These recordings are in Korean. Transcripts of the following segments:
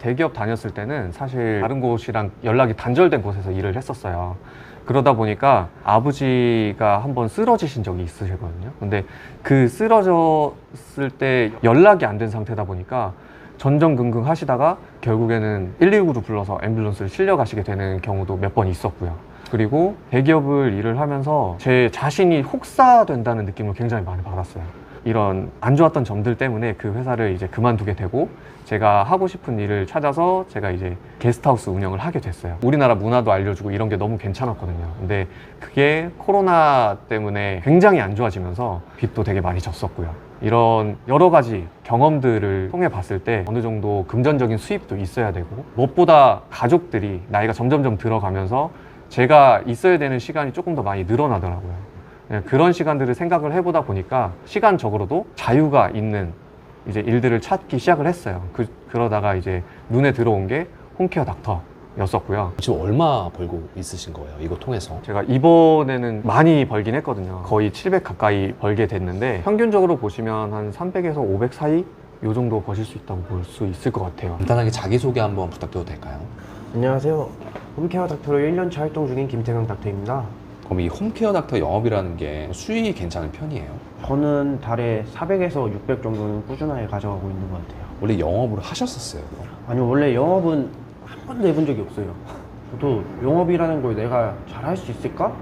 대기업 다녔을 때는 사실 다른 곳이랑 연락이 단절된 곳에서 일을 했었어요. 그러다 보니까 아버지가 한번 쓰러지신 적이 있으시거든요. 근데 그 쓰러졌을 때 연락이 안 된 상태다 보니까 전전긍긍 하시다가 결국에는 119로 불러서 앰뷸런스를 실려가시게 되는 경우도 몇 번 있었고요. 그리고 대기업을 일을 하면서 제 자신이 혹사된다는 느낌을 굉장히 많이 받았어요. 이런 안 좋았던 점들 때문에 그 회사를 이제 그만두게 되고 제가 하고 싶은 일을 찾아서 제가 이제 게스트하우스 운영을 하게 됐어요. 우리나라 문화도 알려주고 이런 게 너무 괜찮았거든요. 근데 그게 코로나 때문에 굉장히 안 좋아지면서 빚도 되게 많이 졌었고요. 이런 여러 가지 경험들을 통해 봤을 때 어느 정도 금전적인 수입도 있어야 되고 무엇보다 가족들이 나이가 점점점 들어가면서 제가 있어야 되는 시간이 조금 더 많이 늘어나더라고요. 네, 그런 시간들을 생각을 해보다 보니까 시간적으로도 자유가 있는 이제 일들을 찾기 시작을 했어요. 그, 그러다가 이제 눈에 들어온 게 홈케어 닥터 였었고요. 지금 얼마 벌고 있으신 거예요? 이거 통해서? 제가 이번에는 많이 벌긴 했거든요. 거의 700 가까이 벌게 됐는데 평균적으로 보시면 한 300에서 500 사이 요 정도 버실 수 있다고 볼 수 있을 것 같아요. 간단하게 자기소개 한번 부탁드려도 될까요? 안녕하세요. 홈케어 닥터로 1년차 활동 중인 김태경 닥터입니다. 그럼 이 홈케어 닥터 영업이라는 게 수익이 괜찮은 편이에요? 저는 달에 400에서 600 정도는 꾸준하게 가져가고 있는 것 같아요. 원래 영업을 하셨었어요? 그럼? 아니 원래 영업은 한 번도 해본 적이 없어요. 저도 영업이라는 걸 내가 잘 할 수 있을까?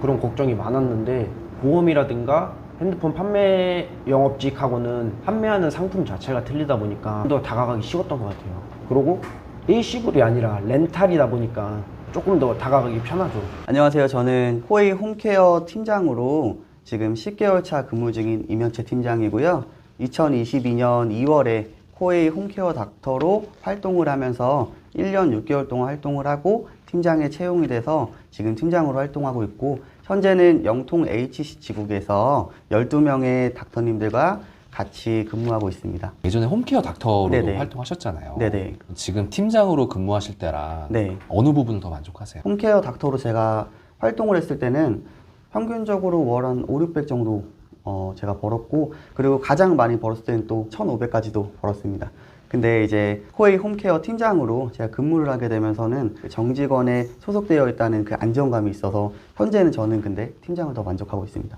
그런 걱정이 많았는데 보험이라든가 핸드폰 판매 영업직하고는 판매하는 상품 자체가 틀리다 보니까 좀더 다가가기 쉬웠던 것 같아요. 그리고 일시불이 아니라 렌탈이다 보니까 조금 더 다가가기 편하죠. 안녕하세요. 저는 코웨이 홈케어 팀장으로 지금 10개월 차 근무 중인 이명채 팀장이고요. 2022년 2월에 코웨이 홈케어 닥터로 활동을 하면서 1년 6개월 동안 활동을 하고 팀장에 채용이 돼서 지금 팀장으로 활동하고 있고 현재는 영통 HC 지국에서 12명의 닥터님들과 같이 근무하고 있습니다. 예전에 홈케어 닥터로 네네. 활동하셨잖아요. 네네. 지금 팀장으로 근무하실 때랑 네. 어느 부분을 더 만족하세요? 홈케어 닥터로 제가 활동을 했을 때는 평균적으로 월 한 5, 600 정도 어, 제가 벌었고 그리고 가장 많이 벌었을 때는 또 1,500까지도 벌었습니다. 근데 이제 코웨이 홈케어 팀장으로 제가 근무를 하게 되면서는 정직원에 소속되어 있다는 그 안정감이 있어서 현재는 저는 근데 팀장을 더 만족하고 있습니다.